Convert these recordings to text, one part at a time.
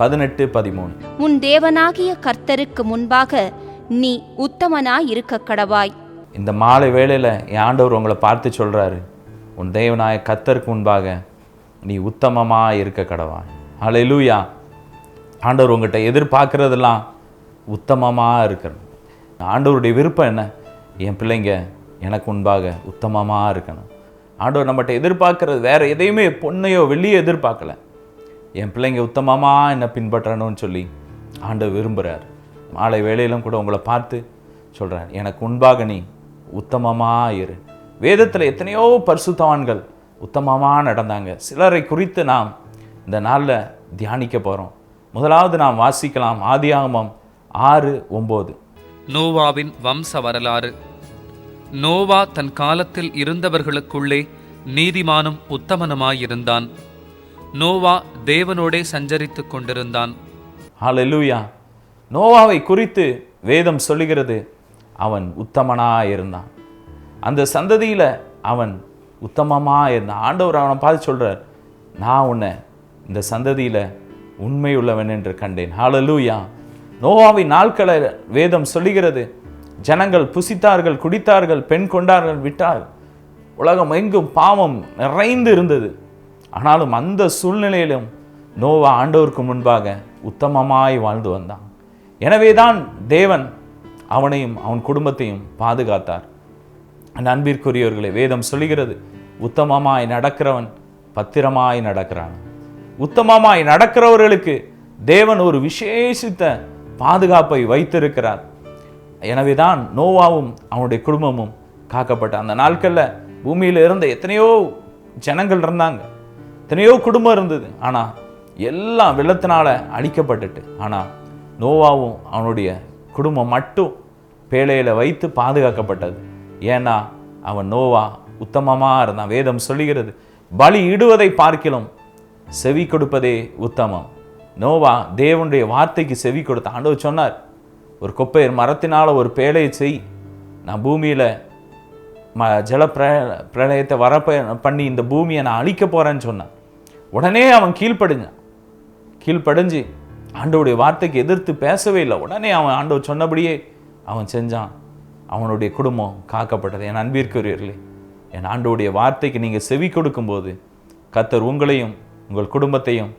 பதினெட்டு பதிமூணு. உன் தேவனாகிய கர்த்தருக்கு முன்பாக நீ உத்தமனாய் இருக்க கடவாய். இந்த மாலை வேளையில் என் ஆண்டவர் உங்களை பார்த்து சொல்கிறாரு உன் தேவனாய கத்தருக்கு முன்பாக நீ உத்தமமாக இருக்க கடவா ஹalleluya ஆண்டவர் உங்கள்கிட்ட எதிர்பார்க்கறதெல்லாம் உத்தமமாக இருக்கணும் ஆண்டவருடைய விருப்பம் என்ன? என் பிள்ளைங்க எனக்கு முன்பாக உத்தமமாக இருக்கணும் ஆண்டவர் நம்மகிட்ட எதிர்பார்க்கறது வேற எதையுமே பொண்ணையோ வெள்ளியோ எதிர்பார்க்கல. என் பிள்ளைங்க உத்தமமாக என்னை பின்பற்றணும்னு சொல்லி ஆண்டவர் விரும்புகிறார் மாலை வேலையிலும் கூட உங்களை பார்த்து சொல்கிறார் எனக்கு முன்பாக நீ உத்தமமாக இரு. வேதத்தில் எத்தனையோ பரிசுத்தவான்கள் உத்தமமாக நடந்தாங்க. சிலரை குறித்து நாம் இந்த நாளில் தியானிக்க போகிறோம் முதலாவது நாம் வாசிக்கலாம் ஆதியாகமம் ஆறு ஒம்பது. நோவாவின் வம்ச வரலாறு. நோவா தன் காலத்தில் இருந்தவர்களுக்குள்ளே நீதிமானும் உத்தமனுமாயிருந்தான். நோவா தேவனோடே சஞ்சரித்துக் கொண்டிருந்தான். ஹalleluya. நோவாவை குறித்து வேதம் சொல்லுகிறது. அவன் உத்தமனாக இருந்தான் அந்த சந்ததியில் அவன் உத்தமமாக இருந்தான் ஆண்டவர் அவனை பார்த்து சொல்கிறார் நான் உன்னை இந்த சந்ததியில் உண்மையுள்ளவன் என்று கண்டேன். ஹாலலூயா நோவாவின் நாட்களை வேதம் சொல்லுகிறது. ஜனங்கள் புசித்தார்கள் குடித்தார்கள் பெண் கொண்டார்கள் விட்டார் உலகம் எங்கும் பாவம் நிறைந்து இருந்தது. ஆனாலும் அந்த சூழ்நிலையிலும் நோவா ஆண்டவருக்கு முன்பாக உத்தமமாய் வாழ்ந்து வந்தான். எனவே தான் தேவன் அவனையும் அவன் குடும்பத்தையும் பாதுகாத்தார். நண்பிற்குரியவர்களை வேதம் சொல்லுகிறது உத்தமமாய் நடக்கிறவன் பத்திரமாய் நடக்கிறான். உத்தமமாய் நடக்கிறவர்களுக்கு தேவன் ஒரு விசேஷித்த பாதுகாப்பை வைத்திருக்கிறார். எனவே தான் நோவாவும் அவனுடைய குடும்பமும் காக்கப்பட்ட. அந்த நாட்களில் பூமியில் இருந்த எத்தனையோ ஜனங்கள் இருந்தாங்க. எத்தனையோ குடும்பம் இருந்தது. ஆனால் எல்லாம் வெள்ளத்தினால் அழிக்கப்பட்டுட்டு ஆனால் நோவாவும் அவனுடைய குடும்பம் மட்டும் பேழையில் வைத்து பாதுகாக்கப்பட்டது. ஏன்னா அவன் நோவா உத்தமமாக இருந்தான். வேதம் சொல்லுகிறது பலி இடுவதை பார்க்கிலும் செவி கொடுப்பதே உத்தமம். நோவா தேவனுடைய வார்த்தைக்கு செவி கொடுத்த ஆண்டவர் சொன்னார் ஒரு கொப்பையர் மரத்தினால் ஒரு பேழையை செய். நான் பூமியில் ம ஜல பிர பிரளயத்தை வர பண்ணி இந்த பூமியை நான் அழிக்க போகிறேன்னு சொன்னான் உடனே அவன் கீழ்ப்படுங்க கீழ்ப்படிஞ்சு ஆண்டோடைய வார்த்தைக்கு எதிர்த்து பேசவே இல்லை. உடனே அவன் ஆண்டவர் சொன்னபடியே அவன் செஞ்சான். அவனுடைய குடும்பம் காக்கப்பட்டது. என் அன்பிற்குரியர்களே என் ஆண்டோடைய வார்த்தைக்கு நீங்கள் செவி கொடுக்கும்போது கத்தர் உங்களையும் உங்கள் குடும்பத்தையும்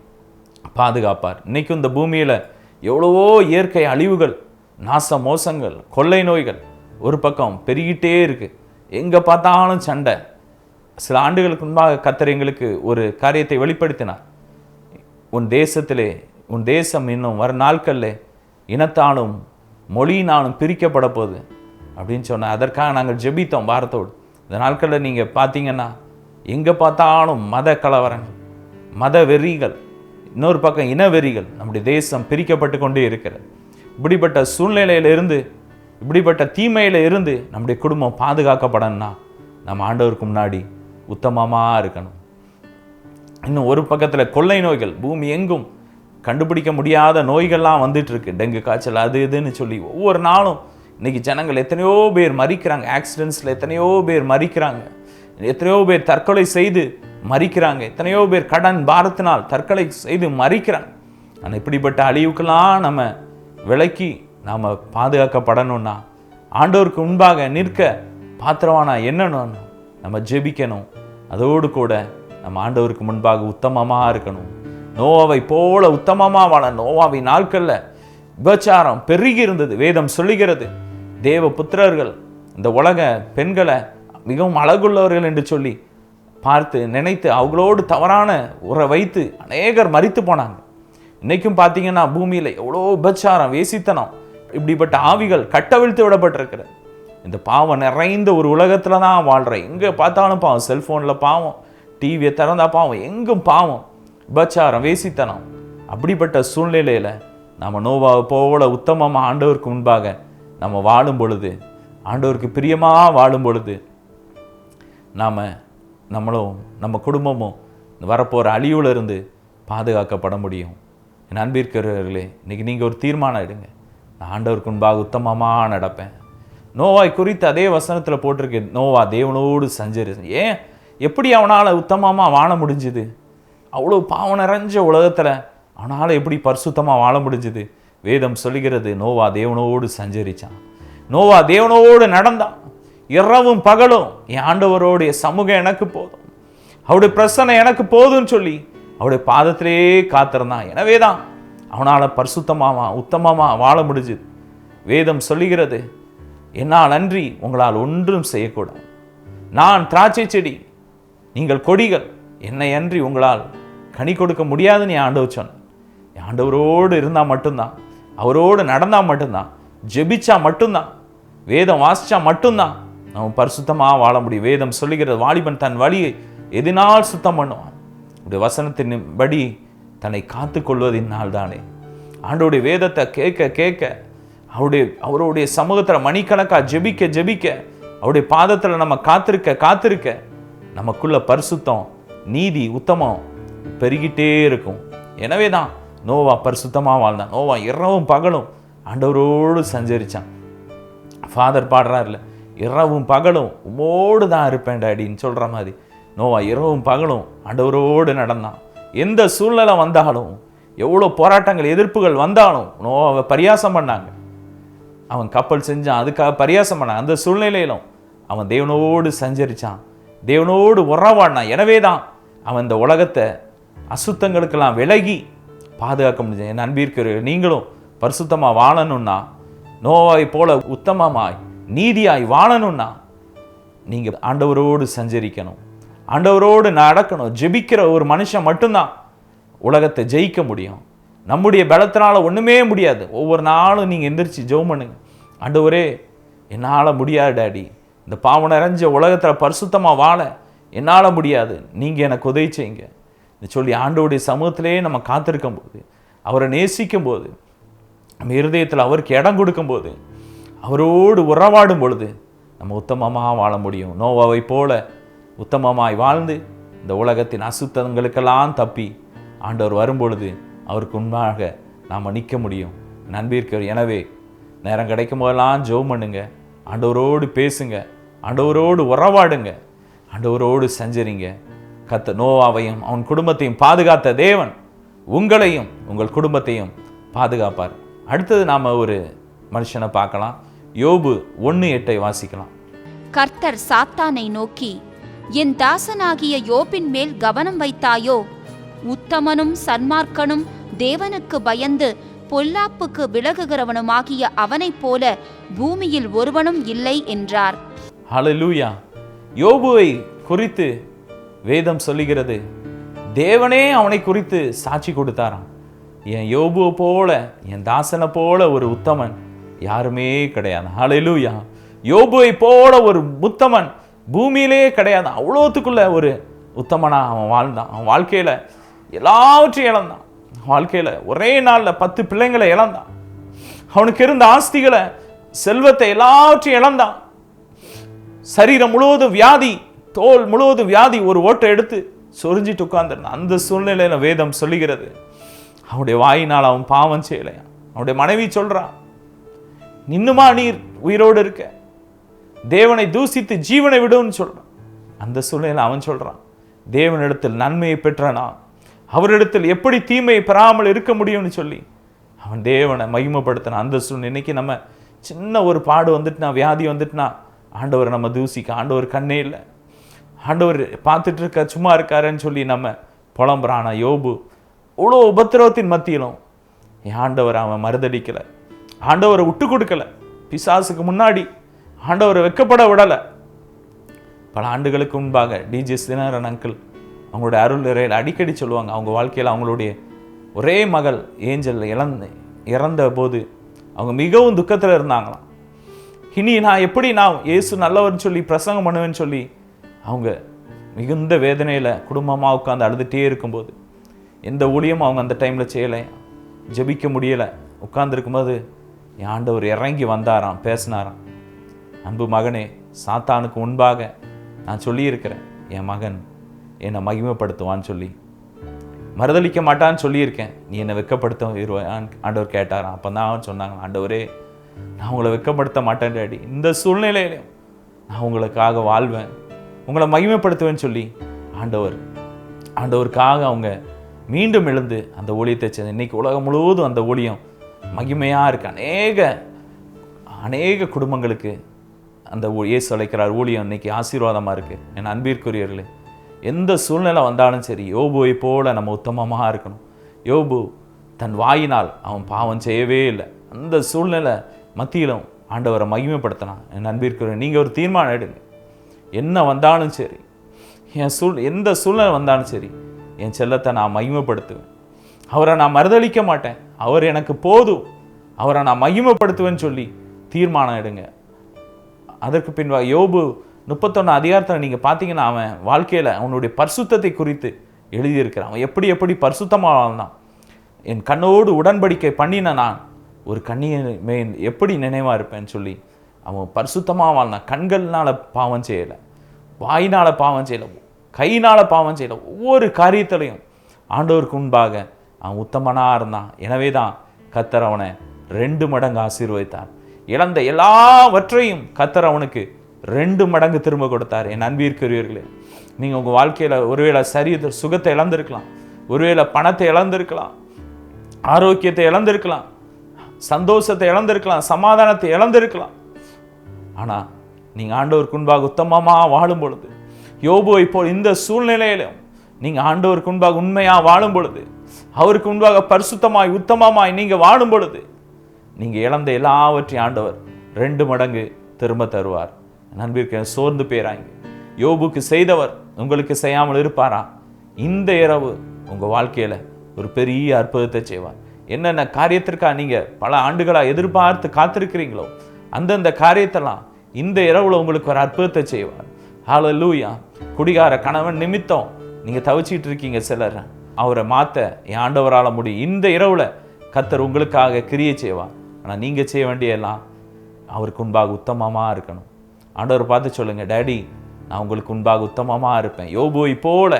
பாதுகாப்பார். இன்றைக்கும் இந்த பூமியில் எவ்வளவோ இயற்கை அழிவுகள் நாச மோசங்கள் கொள்ளை நோய்கள் ஒரு பக்கம் பெருகிட்டே இருக்குது எங்கே பார்த்தாலும் சண்டை சில ஆண்டுகளுக்கு முன்பாக கத்தர் எங்களுக்கு ஒரு காரியத்தை வெளிப்படுத்தினார். உன் தேசத்திலே உன் தேசம் இன்னும் வரும் நாட்களில் இனத்தாலும் மொழியினாலும் பிரிக்கப்பட போகுது அப்படின்னு சொன்ன அதற்காக நாங்கள் ஜெபித்தோம் பாரத்தோடு. இந்த நாட்களில் நீங்கள் பார்த்தீங்கன்னா எங்கே பார்த்தாலும் மத கலவரங்கள் மத வெறிகள் இன்னொரு பக்கம் இனவெறிகள் நம்முடைய தேசம் பிரிக்கப்பட்டு கொண்டே இருக்கிறது. இப்படிப்பட்ட சூழ்நிலையிலிருந்து இப்படிப்பட்ட தீமையில் இருந்து நம்முடைய குடும்பம் பாதுகாக்கப்படணும்னா நம்ம ஆண்டவருக்கு முன்னாடி உத்தமமாக இருக்கணும். இன்னும் ஒரு பக்கத்தில் கொள்ளை நோய்கள் பூமி எங்கும் கண்டுபிடிக்க முடியாத நோய்கள்லாம் வந்துட்டுருக்கு. டெங்கு காய்ச்சல் அது இதுன்னு சொல்லி ஒவ்வொரு நாளும் இன்றைக்கி ஜனங்கள் எத்தனையோ பேர் மறிக்கிறாங்க. ஆக்சிடென்ட்ஸில் எத்தனையோ பேர் மறிக்கிறாங்க. எத்தனையோ பேர் தற்கொலை செய்து மறிக்கிறாங்க. எத்தனையோ பேர் கடன் பாரத்தினால் தற்கொலை செய்து மறிக்கிறாங்க. ஆனால் இப்படிப்பட்ட அழிவுக்கெல்லாம் நம்ம விலக்கி நாம் பாதுகாக்கப்படணும்னா ஆண்டோருக்கு முன்பாக நிற்க பாத்திரவானா என்னன்னு நம்ம ஜெபிக்கணும். அதோடு கூட நம்ம ஆண்டவருக்கு முன்பாக உத்தமமாக இருக்கணும். நோவாவை போல உத்தமமாக வாழ நோவாவின் நாட்களில் விபச்சாரம் பெருகி இருந்தது வேதம் சொல்லுகிறது தேவ புத்திரர்கள் இந்த உலக பெண்களை மிகவும் அழகுள்ளவர்கள் என்று சொல்லி பார்த்து நினைத்து அவங்களோடு தவறான உரை வைத்து அநேகர் மறித்து போனாங்க. இன்றைக்கும் பார்த்தீங்கன்னா பூமியில் எவ்வளோ விபச்சாரம் வேசித்தனம் இப்படிப்பட்ட ஆவிகள் கட்டவிழ்த்து விடப்பட்டிருக்கிறது. இந்த பாவம் நிறைந்த ஒரு உலகத்தில் தான் வாழ்கிறேன் எங்கே பார்த்தாலும் பாவம். செல்ஃபோனில் பாவம். டிவியை திறந்தா பாவம். எங்கும் பாவம். விபச்சாரம் வேசித்தனம். அப்படிப்பட்ட சூழ்நிலையில் நம்ம நோவாவை போல உத்தமமாக ஆண்டவருக்கு முன்பாக நம்ம வாழும் பொழுது ஆண்டவருக்கு பிரியமாக வாழும் பொழுது நாம் நம்மளும் நம்ம குடும்பமும் வரப்போகிற அழிவுலேருந்து பாதுகாக்கப்பட முடியும். என் அன்பிற்கிறவர்களே இன்றைக்கி நீங்கள் ஒரு தீர்மானம் எடுங்க. நான் ஆண்டவருக்கு முன்பாக உத்தமமாக நடப்பேன். நோவாய் குறித்து அதே வசனத்தில் போட்டிருக்கு. நோவா தேவனோடு சஞ்சரி. ஏன்? எப்படி அவனால் உத்தமமாக வாழ முடிஞ்சுது? அவ்வளோ பாவம் நிறைஞ்ச உலகத்தில் அவனால் எப்படி பரிசுத்தமாக வாழ முடிஞ்சுது? வேதம் சொல்லுகிறது நோவா தேவனோடு சஞ்சரிச்சான். நோவா தேவனோடு நடந்தான் இரவும் பகலும் என் ஆண்டவரோடைய சமூகம் எனக்கு போதும். அவருடைய பிரசனை எனக்கு போதும்னு சொல்லி அவருடைய பாதத்திலேயே காத்திருந்தான். எனவே தான் அவனால் பரிசுத்தமாக உத்தமமாக வாழ முடிஞ்சுது. வேதம் சொல்லுகிறது என்னால் அன்றி உங்களால் ஒன்றும் செய்யக்கூடாது. நான் திராட்சை செடி நீங்கள் கொடிகள் என்னை அன்றி உங்களால் கனி கொடுக்க முடியாதுன்னு என் ஆண்டவர் சொன்னேன் என் ஆண்டவரோடு இருந்தால் மட்டும்தான் அவரோடு நடந்தால் மட்டும்தான் ஜெபிச்சா மட்டும்தான் வேதம் வாசித்தா மட்டும்தான் நம்ம பரிசுத்தமாக வாழ முடியும். வேதம் சொல்லுகிறது வாலிபன் தன் வழியை எதினால் சுத்தம் பண்ணுவான். இப்படி வசனத்தின் படி தன்னை காத்து கொள்வதினால் தானே ஆண்டோடைய வேதத்தை கேட்க கேட்க அவருடைய அவருடைய சமூகத்தில் மணிக்கணக்காக ஜெபிக்க ஜெபிக்க அவருடைய பாதத்தில் நம்ம காத்திருக்க காத்திருக்க நமக்குள்ள பரிசுத்தம் நீதி உத்தமம் பெருகிட்டே இருக்கும். எனவே தான் நோவா பரிசுத்தமாக வாழ்ந்தான். நோவா இரவும் பகலும் ஆண்டவரோடு சஞ்சரிச்சான். ஃபாதர் பாடுறாருல இரவும் பகலும் உமோடு தான் இருப்பேன் அப்படின்னு சொல்கிற மாதிரி. நோவா இரவும் பகலும் ஆண்டவரோடு நடந்தான். எந்த சூழ்நிலை வந்தாலும் எவ்வளோ போராட்டங்கள் எதிர்ப்புகள் வந்தாலும் நோவாவை பரியாசம் பண்ணாங்க. அவன் கப்பல் செஞ்சான் அதுக்காக பரியாசம் பண்ணான். அந்த சூழ்நிலையிலும் அவன் தேவனோடு சஞ்சரிச்சான். தேவனோடு உறவாடினான். எனவே தான் அவன் இந்த உலகத்தை அசுத்தங்களுக்கெல்லாம் விலகி பாதுகாக்க முடிஞ்ச என் அன்பிற்கு நீங்களும் பரிசுத்தமாக வாழணும்னா நோவாய் போல உத்தமமாய் நீதியாய் வாழணும்னா நீங்கள் ஆண்டவரோடு சஞ்சரிக்கணும். ஆண்டவரோடு நடக்கணும். ஜெபிக்கிற ஒரு மனுஷன் மட்டும்தான் உலகத்தை ஜெயிக்க முடியும். நம்முடைய பலத்தினால் ஒன்றுமே முடியாது. ஒவ்வொரு நாளும் நீங்கள் எந்திரிச்சு ஜெபம் பண்ணுங்க. ஆண்டவரே என்னால் முடியாது டாடி. இந்த பாவம் நிறைஞ்ச உலகத்தில் பரிசுத்தமாக வாழ என்னால் முடியாது. நீங்கள் எனக்கு உதவி செய்யுங்க. இந்த சொல்லி ஆண்டோடைய சமூகத்திலே நம்ம காத்திருக்கும் போது அவரை நேசிக்கும் போது நம்ம இருதயத்தில் அவருக்கு இடம் கொடுக்கும்போது அவரோடு உறவாடும் பொழுது நம்ம உத்தமமாக வாழ முடியும். நோவாவை போல உத்தமமாய் வாழ்ந்து இந்த உலகத்தின் அசுத்தங்களுக்கெல்லாம் தப்பி ஆண்டவர் வரும்பொழுது அவருக்கு உண்மையாக நாம் நிற்க முடியும். நண்பிற்கு எனவே நேரம் கிடைக்கும் போதெல்லாம் ஜோம் பண்ணுங்க. ஆண்டவரோடு பேசுங்க. ஆண்டவரோடு உறவாடுங்க. ஆண்டவரோடு செஞ்சுறீங்க கத்த நோவாவையும் அவன் குடும்பத்தையும் பாதுகாத்த தேவன் உங்களையும் உங்கள் குடும்பத்தையும் பாதுகாப்பார். அடுத்தது நாம் ஒரு மனுஷனை பார்க்கலாம். யோபு ஒன்று எட்டை வாசிக்கலாம். கர்த்தர் சாத்தானை நோக்கி என் தாசனாகிய யோபின் மேல் கவனம் வைத்தாயோ? உத்தமனும் சன்மார்க்கனும் தேவனுக்கு பயந்து பொல்லாப்புக்கு விலகுகிறவனுமாகிய அவனைப் போல பூமியில் ஒருவனும் இல்லை என்றார். ஹalleluya. யோபுவை குறித்து வேதம் சொல்லுகிறது. தேவனே அவனை குறித்து சாட்சி கொடுத்தாராம். என் யோபுவை போல என் தாசனை போல ஒரு உத்தமன் யாருமே கிடையாது. ஹalleluya. யோபுவை போல ஒரு உத்தமன் பூமியிலே கிடையாது. அவ்வளோத்துக்குள்ள ஒரு உத்தமனா அவன் வாழ்ந்தான். அவன் வாழ்க்கையில எல்லாவற்றையும் இழந்தான். வாழ்க்கையில ஒரே நாளில் பத்து பிள்ளைங்களை இழந்தான். அவனுக்கு இருந்த ஆஸ்திகளை செல்வத்தை எல்லாவற்றையும் இழந்தான். சரீரம் முழுவதும் வியாதி தோல் முழுவதும் வியாதி ஒரு ஓட்டை எடுத்து சொரிஞ்சிட்டு உட்கார்ந்துருந்தான். அந்த சூழ்நிலையில வேதம் சொல்லுகிறது. அவனுடைய வாயினால் அவன் பாவம் செய்யலையா அவனுடைய மனைவி சொல்றான் நின்னுமா நீர் உயிரோடு இருக்க? தேவனை தூசித்து ஜீவனை விடுன்னு சொல்றான். அந்த சூழ்நிலையில் அவன் சொல்றான் தேவனிடத்தில் நன்மையை பெற்றனா அவரிடத்தில் எப்படி தீமையை பெறாமல் இருக்க முடியும்னு சொல்லி அவன் தேவனை மகிமைப்படுத்தினான். அந்த சூழ்நிலை இன்னைக்கு நம்ம சின்ன ஒரு பாடு வந்துட்டுனா வியாதி வந்துட்டுனா ஆண்டவர் நம்ம தூசிக்க ஆண்டவர் கண்ணே இல்லை. ஆண்டவர் பார்த்துட்டு இருக்க சும்மா இருக்காருன்னு சொல்லி நம்ம புலம்புறானா யோபு. இவ்வளோ உபத்திரவத்தின் மத்தியிலும் ஆண்டவர் அவன் மருதடிக்கலை ஆண்டவரை விட்டு கொடுக்கல. பிசாசுக்கு முன்னாடி ஆண்டவரை வெக்கப்பட விடலை. பல ஆண்டுகளுக்கு முன்பாக டிஜே சினாரன் அங்கிள் அவங்களுடைய அருள் அடிக்கடி சொல்லுவாங்க அவங்க வாழ்க்கையில் அவங்களுடைய ஒரே மகள் ஏஞ்சல் இழந்து இறந்த போது அவங்க மிகவும் துக்கத்தில் இருந்தாங்களாம். இனி நான் எப்படி நான் இயேசு நல்லவர்னு சொல்லி பிரசங்கம் பண்ணுவேன்னு சொல்லி அவங்க மிகுந்த வேதனையில் குடும்பமாக உட்காந்து அழுதுகிட்டே இருக்கும்போது எந்த ஊழியமும் அவங்க அந்த டைமில் செய்யலை. ஜெபிக்க முடியலை. உட்காந்துருக்கும்போது என் ஆண்டவர் இறங்கி வந்தாராம் பேசினாராம். அன்பு மகனே சாத்தானுக்கு முன்பாக நான் சொல்லியிருக்கிறேன் என் மகன் என்னை மகிமைப்படுத்துவான்னு சொல்லி. மறுதளிக்க மாட்டான்னு சொல்லியிருக்கேன். நீ என்னை வெக்கப்படுத்த ஆண்டவர் கேட்டாரான் அப்போ தான் அவன் சொன்னாங்க ஆண்டவரே நான் உங்களை வெக்கப்படுத்த மாட்டேன் டாடி. இந்த சூழ்நிலையிலையும் நான் உங்களுக்காக வாழ்வேன். உங்களை மகிமைப்படுத்துவேன்னு சொல்லி ஆண்டவர் ஆண்டவருக்காக அவங்க மீண்டும் எழுந்து அந்த ஊழியத்தை செஞ்சு இன்னைக்கு உலகம் முழுவதும் அந்த ஊழியம் மகிமையாக இருக்கு. அநேக அநேக குடும்பங்களுக்கு அந்த இயேசு அழைக்கிறார். ஊழியம் இன்னைக்கு ஆசீர்வாதமாக இருக்குது என் அன்பிற்குரியர்களே எந்த சூழ்நிலை வந்தாலும் சரி யோபுவை போல நம்ம உத்தமமாக இருக்கணும். யோபு தன் வாயினால் அவன் பாவம் செய்யவே இல்லை. அந்த சூழ்நிலை மத்தியிலும் ஆண்டவரை மகிமைப்படுத்தினான். என் நம்பியிருக்கிறேன் நீங்கள் ஒரு தீர்மானம் எடுங்க. என்ன வந்தாலும் சரி என் சூழ் எந்த சூழ்நிலை வந்தாலும் சரி என் செல்லத்தை நான் மகிமைப்படுத்துவேன். அவரை நான் மறுதளிக்க மாட்டேன். அவர் எனக்கு போதும். அவரை நான் மகிமைப்படுத்துவேன்னு சொல்லி தீர்மானம் எடுங்க. அதற்கு பின்வா யோபு முப்பத்தொன்று அதிகாரத்தில் நீங்கள் பார்த்தீங்கன்னா அவன் வாழ்க்கையில் அவனுடைய பரிசுத்தத்தை குறித்து எழுதியிருக்கிறான். அவன் எப்படி எப்படி பரிசுத்தமாக வாழ்ந்தான் என் கண்ணோடு உடன்படிக்கை பண்ணின நான் ஒரு கண்ணியை எப்படி நினைவாக இருப்பேன்னு சொல்லி அவன் பரிசுத்தமாக வாழ்ந்தான். கண்கள்னால் பாவம் செய்யலை. வாயினால் பாவம் செய்யலை. கையினால் பாவம் செய்யலை. ஒவ்வொரு காரியத்திலையும் ஆண்டவருக்கு முன்பாக அவன் உத்தமனாக இருந்தான். எனவே தான் கத்தர் அவனை ரெண்டு மடங்கு ஆசீர்வதித்தார். இழந்த எல்லாவற்றையும் கத்தர் அவனுக்கு ரெண்டு மடங்கு திரும்ப கொடுத்தார் என் அன்பிற்குரியவர்களே. நீங்கள் உங்கள் வாழ்க்கையில் ஒருவேளை சரி சுகத்தை இழந்திருக்கலாம். ஒருவேளை பணத்தை இழந்திருக்கலாம். ஆரோக்கியத்தை இழந்திருக்கலாம். சந்தோஷத்தை இழந்திருக்கலாம். சமாதானத்தை இழந்திருக்கலாம். ஆனால் நீங்கள் ஆண்டவருக்கு முன்பாக உத்தமமாக வாழும் பொழுது யோபோ இப்போ இந்த சூழ்நிலையிலும் நீங்கள் ஆண்டவருக்கு முன்பாக உண்மையாக வாழும் பொழுது அவருக்கு முன்பாக பரிசுத்தமாய் உத்தமமாய் நீங்கள் வாழும் பொழுது நீங்கள் இழந்த எல்லாவற்றையும் ஆண்டவர் ரெண்டு மடங்கு திரும்ப தருவார். நண்பிற்கு சோர்ந்து போயிறாங்க. யோபுக்கு செய்தவர் உங்களுக்கு செய்யாமல் இருப்பாரா? இந்த இரவு உங்கள் வாழ்க்கையில் ஒரு பெரிய அற்புதத்தை செய்வார். என்னென்ன காரியத்திற்காக நீங்கள் பல ஆண்டுகளாக எதிர்பார்த்து காத்திருக்கிறீங்களோ அந்தந்த காரியத்தெல்லாம் இந்த இரவில் உங்களுக்கு ஒரு அற்புதத்தை செய்வார். ஹalleluya குடிகார கணவன் நிமித்தம் நீங்கள் தவிச்சிட்டு இருக்கீங்க சிலர். அவரை மாற்ற என் ஆண்டவரால் முடியும். இந்த இரவுல கத்தர் உங்களுக்காக கிரியை செய்வார். ஆனால் நீங்கள் செய்ய வேண்டியெல்லாம் அவருக்கு முன்பாக உத்தமமாக இருக்கணும். ஆண்டவர் பார்த்து சொல்லுங்கள் டேடி நான் உங்களுக்கு முன்பாக உத்தமமாக இருப்பேன். யோபுவை போல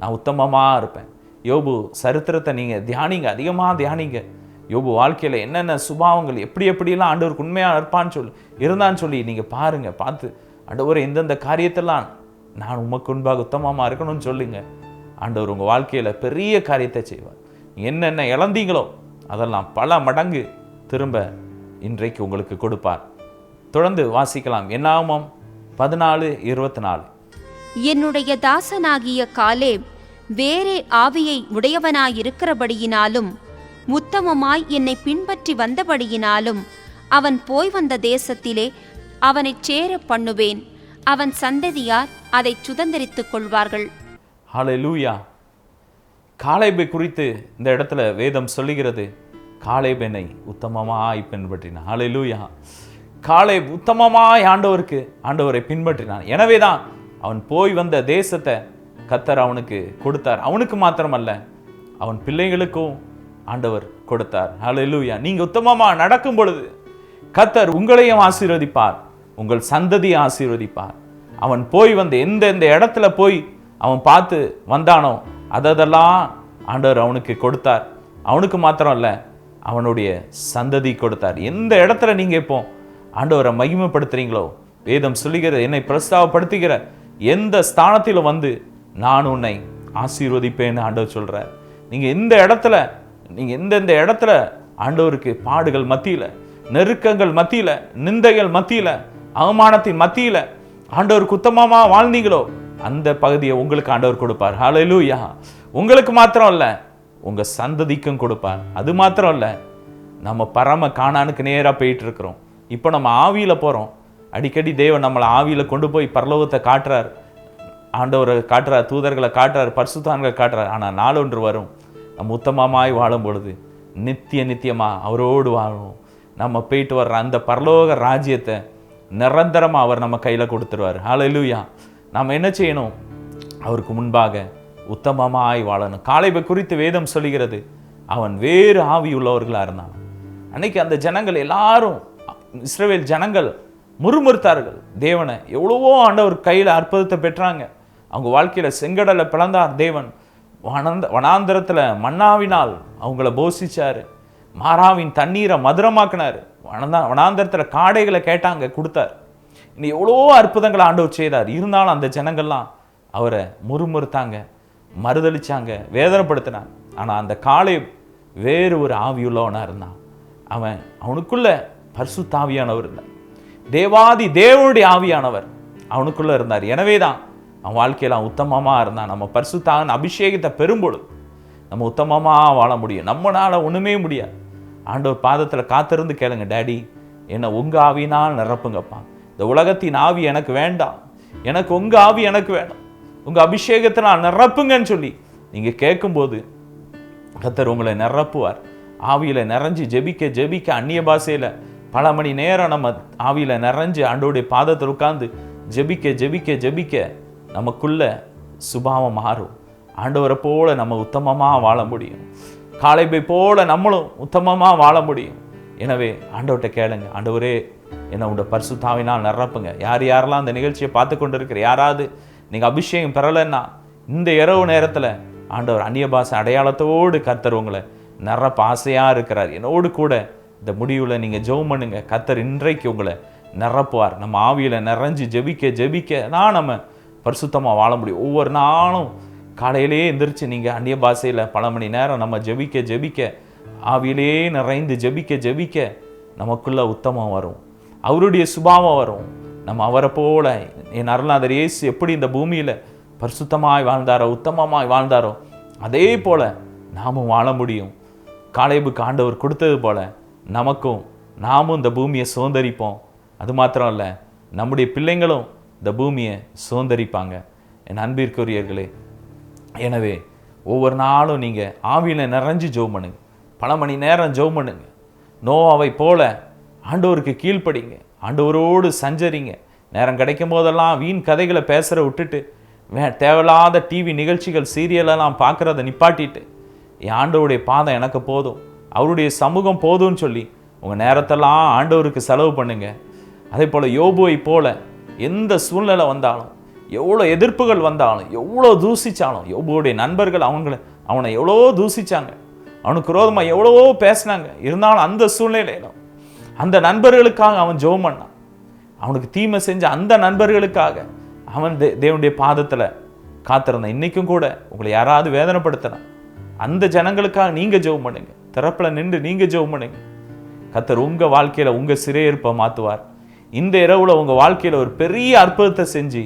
நான் உத்தமமாக இருப்பேன். யோபு சரித்திரத்தை நீங்கள் தியானிங்க அதிகமாக தியானிங்க. யோபு வாழ்க்கையில் என்னென்ன சுபாவங்கள் எப்படி எப்படியெல்லாம் ஆண்டவருக்கு உண்மையாக இருப்பான்னு சொல்லி இருந்தான்னு சொல்லி நீங்கள் பாருங்கள் பார்த்து. ஆண்டவர் எந்தெந்த காரியத்தெல்லாம் நான் உமக்கு முன்பாக உத்தமமாக இருக்கணும்னு சொல்லுங்க. ஆண்டவர் உங்கள் வாழ்க்கையில் பெரிய காரியத்தை செய்வார். என்னென்ன இழந்தீங்களோ அதெல்லாம் பல மடங்கு திரும்ப இன்றைக்கு உங்களுக்கு கொடுப்பார். தொடர்ந்து வாசிக்கலாம். என்னாமம் பதினாலு இருபத்தி நாலு என்னுடைய தாசனாகிய காலேப் வேறே ஆவியை உடையவனாயிருக்கிறபடியினாலும் உத்தமமாய் என்னை பின்பற்றி வந்தபடியினாலும் அவன் போய் வந்த தேசத்திலே அவனைச் சேர பண்ணுவேன். அவன் சந்ததியார் அதைச் சுதந்தரித்துக் கொள்வார்கள். ஹalleluya. காலேபை குறித்து இந்த இடத்துல வேதம் சொல்லுகிறது. காலேபெனை உத்தமமாய் பின்பற்றினான் ஹalleluya. காலை உத்தமமாய் ஆண்டவருக்கு ஆண்டவரை பின்பற்றினான். எனவே தான் அவன் போய் வந்த தேசத்தை கத்தர் அவனுக்கு கொடுத்தார். அவனுக்கு மாத்திரமல்ல அவன் பிள்ளைகளுக்கும் ஆண்டவர் கொடுத்தார். ஹalleluya நீங்கள் உத்தமமாக நடக்கும் பொழுது கத்தர் உங்களையும் ஆசீர்வதிப்பார் உங்கள் சந்ததியை ஆசீர்வதிப்பார். அவன் போய் வந்த எந்த எந்த இடத்துல போய் அவன் பார்த்து வந்தானோ அதெல்லாம் ஆண்டவர் அவனுக்கு கொடுத்தார். அவனுக்கு மாத்திரம் இல்லை அவனுடைய சந்ததி கொடுத்தார். எந்த இடத்துல நீங்கள் இப்போ ஆண்டவரை மகிமைப்படுத்துறீங்களோ? வேதம் சொல்லுகிற என்னை பிரஸ்தாவப்படுத்துகிற எந்த ஸ்தானத்தில் வந்து நான் உன்னை ஆசீர்வதிப்பேன்னு ஆண்டவர் சொல்கிறார் நீங்கள் எந்த இடத்துல நீங்கள் எந்தெந்த இடத்துல ஆண்டவருக்கு பாடுகள் மத்தியில் நெருக்கங்கள் மத்தியில் நிந்தைகள் மத்தியில் அவமானத்தின் மத்தியில் ஆண்டவர் குத்தமாமா வாழ்ந்தீங்களோ அந்த பகுதியை உங்களுக்கு ஆண்டவர் கொடுப்பார். ஹalleluya உங்களுக்கு மாத்திரம் இல்லை உங்கள் சந்ததிக்கும் கொடுப்பார். அது மாத்திரம் இல்லை நம்ம பரம காணானுக்கு நேராக போயிட்டு இருக்கிறோம். இப்போ நம்ம ஆவியில் போகிறோம் அடிக்கடி தேவன் நம்மளை ஆவியில் கொண்டு போய் பரலோகத்தை காட்டுறார். ஆண்டவரை காட்டுறார் தூதர்களை காட்டுறார் பரிசுத்தான்களை காட்டுறார். ஆனால் நாளொன்று வரும். நம்ம உத்தமமாய் வாழும் பொழுது நித்திய நித்தியமா அவரோடு வாழும் நம்ம போயிட்டு வர்ற அந்த பரலோக ராஜ்யத்தை நிரந்தரமாக அவர் நம்ம கையில் கொடுத்துருவார். ஹalleluya நாம் என்ன செய்யணும்? அவருக்கு முன்பாக உத்தமமாய் வாழணும். காலைபை குறித்து வேதம் சொல்கிறது அவன் வேறு ஆவி உள்ளவர்களாக இருந்தான். அன்னைக்கு அந்த ஜனங்கள் எல்லாரும் இஸ்ரேல் ஜனங்கள் முறுமுறுத்தார்கள். தேவனை எவ்வளவோ ஆண்டவர் கையில் அற்புதத்தை பெற்றாங்க. அவங்க வாழ்க்கையில் செங்கடலை பிளந்தார் தேவன். வனந்த வனாந்திரத்தில் மன்னாவினால் அவங்கள போஷிச்சார். மாறாவின் தண்ணீரை மதுரமாக்குனாரு. வனந்தா வனாந்திரத்தில் காடைகளை கேட்டாங்க கொடுத்தார். இன்னும் எவ்வளோ அற்புதங்களை ஆண்டவர் செய்தார். இருந்தாலும் அந்த ஜனங்கள்லாம் அவரை முறுமுறுத்தாங்க மறுதளிச்சாங்க வேதனைப்படுத்தினாங்க. ஆனால் அந்த காலை வேறு ஒரு ஆவியுள்ளவனாக இருந்தான். அவன் அவனுக்குள்ளே பரிசுத்தாவியானவர் இருந்தார். தேவாதி தேவனுடைய ஆவியானவர் அவனுக்குள்ளே இருந்தார். எனவே தான் அவன் வாழ்க்கையில் அவன் உத்தமமாக இருந்தான். நம்ம பரிசுத்தாவின் அபிஷேகத்தை பெரும்பொழுது நம்ம உத்தமமாக வாழ முடியும். நம்மளால் ஒன்றுமே முடியாது. ஆண்டவர் பாதத்தில் காத்திருந்து கேளுங்க டேடி என்னை உங்கள் ஆவினால் நிரப்புங்கப்பா. இந்த உலகத்தின் ஆவி எனக்கு வேண்டாம். எனக்கு உங்கள் ஆவி எனக்கு வேணும். அபிஷேகத்தை நான் நிரப்புங்கன்னு சொல்லி நீங்கள் கேட்கும்போது கத்தர் உங்களை நிரப்புவார். ஆவியில் நிறைஞ்சு ஜெபிக்க ஜெபிக்க அந்நிய பாஷையில் பல மணி நேரம் நம்ம ஆவியில் நிறைஞ்சு ஆண்டோடைய பாதத்தில் உட்காந்து ஜெபிக்க ஜெபிக்க ஜெபிக்க நமக்குள்ள சுபாவம் மாறும். ஆண்டவரை போல நம்ம உத்தமமாக வாழ முடியும். காலைபை போல நம்மளும் உத்தமமாக வாழ முடியும். எனவே ஆண்டவர்கிட்ட கேளுங்க. ஆண்டவரே என்னை உடைய பரிசுத்தாவினால் நிரப்புங்க. யார் யாரெல்லாம் அந்த நிகழ்ச்சியை பார்த்து கொண்டு இருக்கிற யாராவது நீங்கள் அபிஷேகம் பெறலைன்னா இந்த இரவு நேரத்தில் ஆண்டவர் அந்நிய பாஷை அடையாளத்தோடு கர்த்தர் உங்களை நிரப்ப ஆசையாக இருக்கிறார். என்னோடு கூட இந்த முடிவில் நீங்கள் ஜெபம் பண்ணுங்க. கத்தர் இன்றைக்கு உங்களை நிரப்புவார். நம்ம ஆவியில் நிறைஞ்சு ஜெபிக்க ஜெபிக்க தான் நம்ம பரிசுத்தமாக வாழ முடியும். ஒவ்வொரு நாளும் காலையிலேயே எந்திரிச்சு நீங்கள் அந்நிய பாஷையில் பல மணி நேரம் நம்ம ஜெபிக்க ஜெபிக்க ஆவியிலே நிறைந்து ஜெபிக்க ஜெபிக்க நமக்குள்ளே உத்தமம் வரும். அவருடைய சுபாவம் வரும். நம்ம அவரை போல என் அருளாதர் இயேசு எப்படி இந்த பூமியில் பரிசுத்தமாய் வாழ்ந்தாரோ உத்தமமாய் வாழ்ந்தாரோ அதே போல் நாமும் வாழ முடியும். காலேபுக்கு ஆண்டவர் கொடுத்தது போல் நமக்கும் நாமும் இந்த பூமியை சுதந்திரிப்போம். அது மாத்திரம் இல்லை நம்முடைய பிள்ளைங்களும் இந்த பூமியை சுதந்திரிப்பாங்க. என் அன்பிற்குரியர்களே எனவே ஒவ்வொரு நாளும் நீங்கள் ஆவியில் நிறைஞ்சு ஜோம் பண்ணுங்க. பல மணி நேரம் ஜோம் பண்ணுங்க. நோவாவை போல ஆண்டவருக்கு கீழ்ப்படிங்க. ஆண்டவரோடு சஞ்சரிங்க. நேரம் கிடைக்கும் போதெல்லாம் வீண் கதைகளை பேசுகிற விட்டுட்டு வே தேவையில்லாத டிவி நிகழ்ச்சிகள் சீரியலெல்லாம் பார்க்குறத நிப்பாட்டிட்டு என் ஆண்டவருடைய பாதம் எனக்கு போதும். அவருடைய சமூகம் போதும்னு சொல்லி உங்கள் நேரத்தெல்லாம் ஆண்டவருக்கு செலவு பண்ணுங்க. அதே போல் யோபுவை போல எந்த சூழ்நிலை வந்தாலும் எவ்வளோ எதிர்ப்புகள் வந்தாலும் எவ்வளோ தூசித்தாலும் யோபுவோடைய நண்பர்கள் அவங்கள அவனை எவ்வளோ தூசிச்சாங்க. அவனுக்கு விரோதமாக எவ்வளவோ பேசினாங்க. இருந்தாலும் அந்த சூழ்நிலையிலும் அந்த நண்பர்களுக்காக அவன் ஜெபம் பண்ணான். அவனுக்கு தீமை செஞ்ச அந்த நண்பர்களுக்காக அவன் தே தேவனுடைய பாதத்தில் காத்திருந்தான். இன்றைக்கும் கூட உங்களை யாராவது வேதனைப்படுத்தினான் அந்த ஜனங்களுக்காக நீங்கள் ஜெபம் பண்ணுங்கள் திறப்பில் நின்று நீங்கள் ஜெபம் பண்ணுங்க. கத்தர் உங்கள் வாழ்க்கையில் உங்கள் சிறையிருப்பை மாற்றுவார் இந்த இரவுல உங்கள் வாழ்க்கையில் ஒரு பெரிய அற்புதத்தை செஞ்சு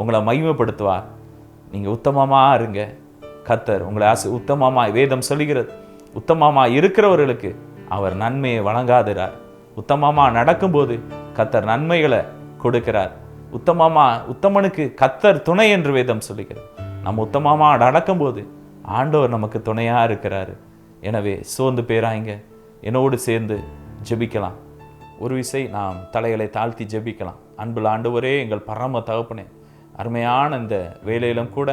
உங்களை மகிமைப்படுத்துவார். நீங்கள் உத்தமமாக இருங்க. கத்தர் உங்களை ஆசை உத்தமமாக வேதம் சொல்லுகிறது. உத்தமமாக இருக்கிறவர்களுக்கு அவர் நன்மையை வழங்காதுறார் உத்தமமாக நடக்கும்போது கத்தர் நன்மைகளை கொடுக்கிறார். உத்தமமா உத்தமனுக்கு கத்தர் துணை என்று வேதம் சொல்லுகிறது. நம்ம உத்தமமாக நடக்கும்போது ஆண்டவர் நமக்கு துணையா இருக்கிறாரு. எனவே சோர்ந்து பேராய்ங்க. என்னோடு சேர்ந்து ஜெபிக்கலாம். ஒரு விசை நாம் தலைகளை தாழ்த்தி ஜெபிக்கலாம். அன்பில் ஆண்டவரே எங்கள் பரம தகப்பனே அருமையான இந்த வேலையிலும் கூட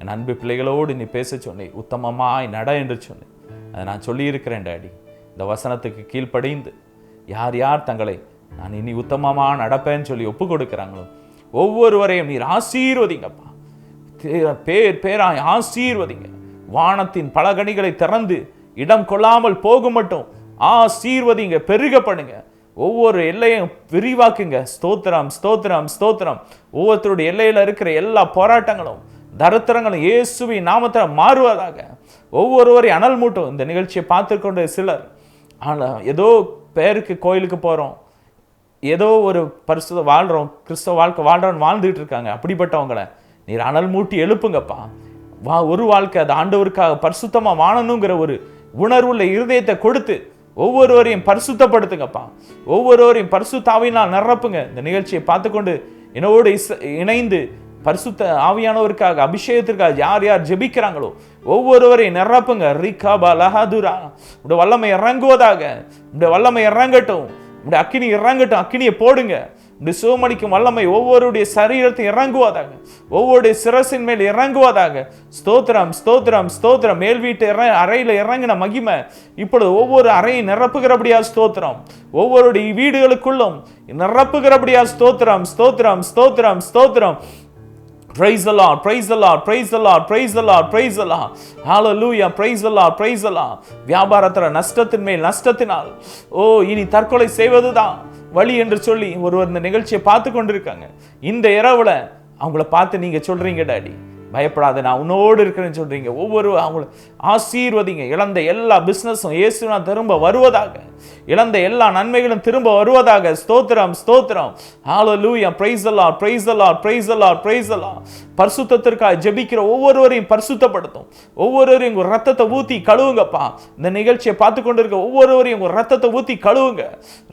என் அன்பு பிள்ளைகளோடு நீ பேச சொன்னேன் உத்தமமாய் நட என்று சொன்னேன் அதை நான் சொல்லியிருக்கிறேன் டாடி. இந்த வசனத்துக்கு கீழ்ப்படைந்து யார் யார் தங்களை நான் இனி உத்தமமாக நடப்பேன்னு சொல்லி ஒப்பு கொடுக்குறாங்களோ ஒவ்வொருவரையும் நீர் ஆசீர்வதிங்கப்பா. பேர் பேராய் ஆசீர்வதிங்க. வானத்தின் பல கனிகளை திறந்து இடம் கொள்ளாமல் போகும் மட்டும். ஆசீர்வதிங்க பெருக பண்ணுங்க. ஒவ்வொரு எல்லையும் விரிவாக்குங்க. ஸ்தோத்திரம் ஸ்தோத்திரம் ஸ்தோத்திரம். ஒவ்வொருத்தருடைய எல்லையில் இருக்கிற எல்லா போராட்டங்களும் தரத்திரங்களும் இயேசுவி நாமத்தில் மாறுவதாக. ஒவ்வொருவரையும் அனல் மூட்டும். இந்த நிகழ்ச்சியை பார்த்துக்கொண்ட சிலர் ஆனால் ஏதோ பேருக்கு கோயிலுக்கு போகிறோம் ஏதோ ஒரு பரிசு வாழ்கிறோம் கிறிஸ்தவ வாழ்க்கை வாழ்கிறோன்னு வாழ்ந்துகிட்டு இருக்காங்க. அப்படிப்பட்டவங்களை நீர் அனல் மூட்டி எழுப்புங்கப்பா. வா ஒரு வாழ்க்கை அது ஆண்டவருக்காக பரிசுத்தமாக வாழணுங்கிற ஒரு உணர்வுள்ள இருதயத்தை கொடுத்து ஒவ்வொருவரையும் பரிசுத்தப்படுத்துங்கப்பா. ஒவ்வொருவரையும் பரிசுத்தாவினால் நிரப்புங்க. இந்த நிகழ்ச்சியை பார்த்துக்கொண்டு என்னோடு இச- இணைந்து பரிசுத்த ஆவியானவருக்காக அபிஷேகத்திற்காக யார் யார் ஜெபிக்கிறாங்களோ ஒவ்வொருவரையும் நிரப்புங்க. ரிகாபா லஹாதுரா உடைய வல்லமை இறங்குவதாக. உடைய வல்லமை இறங்கட்டும். உடைய அக்கினி இறங்கட்டும். அக்கினியை போடுங்க. இந்த சுவமடிக்கும் வல்லமை ஒவ்வொருடைய சரீரத்தை இறங்குவதாக ஒவ்வொருடைய சிரசின் மேல் இறங்குவதாக. ஸ்தோத்திரம் ஸ்தோத்திரம் ஸ்தோத்திரம். மேல் வீட்டு இற அறையில் இறங்கின மகிமை. இப்பொழுது ஒவ்வொரு அறையை நிரப்புகிறபடியா ஸ்தோத்திரம். ஒவ்வொருடைய வீடுகளுக்குள்ளும் நிரப்புகிறபடியா ஸ்தோத்திரம் ஸ்தோத்திரம் ஸ்தோத்திரம் ஸ்தோத்திரம். Praise the praise praise praise Lord, praise the praise praise hallelujah praise the praise Hallelujah, வியாபாரத்தில் நஷ்டத்தின் மேல் நஷ்டத்தினால். ஓ இனி தற்கொலை செய்வதுதான். வழி என்று சொல்லி ஒருவர் இந்த நிகழ்ச்சியை பார்த்து கொண்டிருக்காங்க. இந்த இரவுல அவங்கள பார்த்து நீங்க சொல்றீங்க டாடி. பயப்படாத நான் உன்னோடு இருக்கிறேன்னு சொல்றீங்க. ஒவ்வொரு அவங்கள ஆசீர்வதிங்க. இழந்த எல்லா பிஸ்னஸும் இயேசுனா திரும்ப வருவதாக. இழந்த எல்லா நன்மைகளும் திரும்ப வருவதாக. ஸ்தோத்திரம் ஸ்தோத்திரம். ஹalleluya லூயா ப்ரைஸ் அல்லா ப்ரைஸ் அல்லா lord அல்லா the அல்லா பரிசுத்தத்திற்காக ஜெபிக்கிற ஒவ்வொருவரையும் பரிசுத்தப்படுத்தும். ஒவ்வொருவரையும் உங்கள் ரத்தத்தை ஊற்றி கழுவுங்கப்பா. இந்த நிகழ்ச்சியை பார்த்து கொண்டிருக்க ஒவ்வொருவரையும் உங்கள் ரத்தத்தை ஊற்றி கழுவுங்க.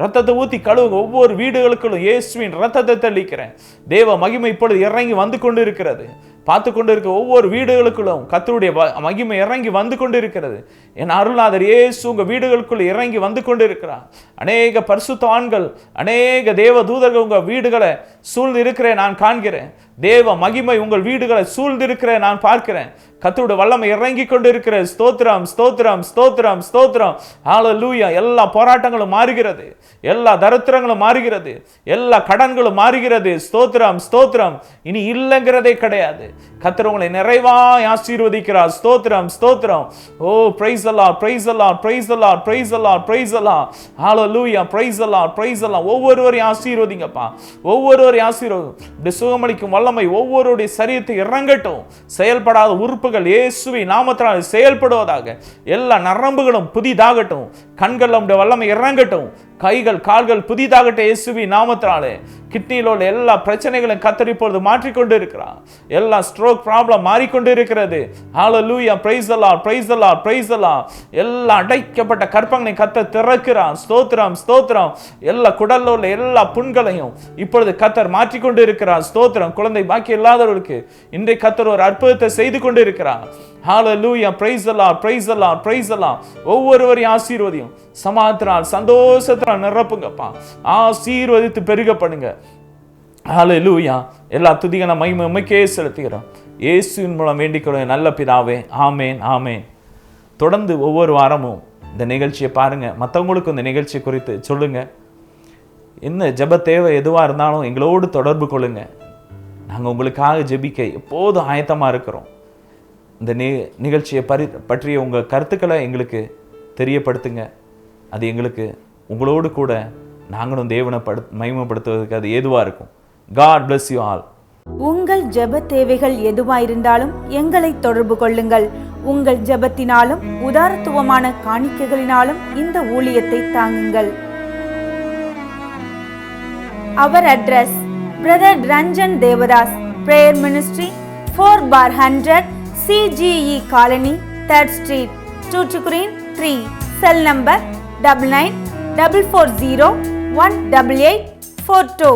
ரத்தத்தை ஊற்றி கழுவுங்க. ஒவ்வொரு வீடுகளுக்குள்ளும் இயேசுவின் ரத்தத்தை தெளிக்கிறேன். தேவ மகிமை இப்பொழுது இறங்கி வந்து கொண்டு இருக்கிறது பார்த்து கொண்டு இருக்க ஒவ்வொரு வீடுகளுக்குள்ளும் கத்தருடைய மகிமை இறங்கி வந்து கொண்டு இருக்கிறது என் அருளாதர் இயேசு உங்கள் வீடுகளுக்குள் இறங்கி வந்து கொண்டு இருக்கிறார் அநேக பரிசுத்தான்கள் அநேக தேவ தூதர்கள் உங்கள் வீடுகளை சூழ்ந்து இருக்கிறேன் நான் காண்கிறேன். தேவ மகிமை உங்கள் வீடுகளை சூழ்ந்திருக்கிறேன் நான் பார்க்கிறேன். கத்தோட வல்லமை இறங்கி கொண்டு இருக்கிற ஸ்தோத்ரம் ஸ்தோத்ரம் ஸ்தோத்ரம் ஸ்தோத்ரம் ஆல லூயா எல்லா போராட்டங்களும் மாறுகிறது. எல்லா தரித்திரங்களும் மாறுகிறது. எல்லா கடன்களும் மாறுகிறது. ஸ்தோத்ரம் ஸ்தோத்ரம் இனி இல்லைங்கிறதே கிடையாது. கத்தர் உங்களை நிறைவாய் ஆசீர்வதிக்கிறார். ஸ்தோத்ரம் ஸ்தோத்ரம் ஓ பிரைஸ் அல்லா பிரைஸ் அல்லா பிரைஸ் அல்லா பிரைஸ் அல்லா பிரைஸ் அல்லா ஹalleluya பிரைஸ் அல்லா பிரைஸ் அல்லா ஒவ்வொருவரையும் ஆசீர்வதிங்கப்பா. ஒவ்வொருவரையும் ஆசீர்வதி இப்படி சுகமளிக்கும் வல்லமை ஒவ்வொருடைய சரீரத்தை இறங்கட்டும். செயல்படாத உறுப்புகள் இயேசுவை நாமத்தினால் செயல்படுவதாக எல்லா நரம்புகளும் புதிதாகட்டும். கண்கள் நம்முடைய வல்லமை இறங்கட்டும். கைகள் கால்கள் புதிதாகட்டும் இயேசுவி நாமத்தினாலே. கிட்னியில் உள்ள எல்லா பிரச்சனைகளும் கத்தர் இப்பொழுது மாற்றிக்கொண்டு இருக்கிறார் எல்லா ஸ்ட்ரோக் ப்ராப்ளம் மாறிக்கொண்டு இருக்கிறது ஹalleluya லூயா praise lord praise the praise praise எல்லா அடைக்கப்பட்ட கற்பங்களை கத்தர் திறக்கிறான் ஸ்தோத்திரம் ஸ்தோத்திரம். எல்லா குடல்ல உள்ள எல்லா புண்களையும் இப்பொழுது கத்தர் மாற்றிக்கொண்டு இருக்கிறார் ஸ்தோத்திரம் குழந்தை பாக்கி இல்லாதவர்களுக்கு இன்றைக்கு கத்தர் ஒரு அற்புதத்தை செய்து கொண்டு இருக்கிறார் ஹாலலூயா praise the lord praise the lord ஒவ்வொருவரையும் ஆசீர்வதியும். சமாத்திரால் சந்தோஷத்தினால் நிரப்புங்கப்பா. ஆசீர்வதித்து பெருக பண்ணுங்க ஹalleluya எல்லா துதிகன மகிமை உமைக்கே செலுத்துகிறோம். இயேசுவின் மூலம் வேண்டிக்கிறோம் நல்ல பிதாவே. ஆமேன் ஆமேன். தொடர்ந்து ஒவ்வொரு வாரமும் இந்த நிகழ்ச்சியை பாருங்கள் மற்றவங்களுக்கும் இந்த நிகழ்ச்சி குறித்து சொல்லுங்கள் என்ன ஜெப தேவை எதுவாக இருந்தாலும் எங்களோடு தொடர்பு கொள்ளுங்க. நாங்கள் உங்களுக்காக ஜெபிக்க எப்போதும் ஆயத்தமாக இருக்கிறோம். இந்த நி நிகழ்ச்சியை பரி பற்றிய உங்கள் கருத்துக்களை எங்களுக்கு தெரியப்படுத்துங்க. அது எங்களுக்கு உங்களோடு கூட நாங்களும் தேவனை படு மகிமைப்படுத்துவதற்கு அது ஏதுவாக இருக்கும். காட் பிளஸ் யூ ஆல் உங்கள் ஜெப தேவைகள் எதுவாக இருந்தாலும் எங்களை தொடர்பு கொள்ளுங்கள். உங்கள் ஜெபத்தினாலும் உதாரத்துவமான காணிக்கைகளினாலும் இந்த ஊழியத்தை தாங்குங்கள். அவர் address brother Ranjan Devadas prayer ministry four four hundred CGE colony third street Tuticorin three cell number double nine double four zero one double eight four two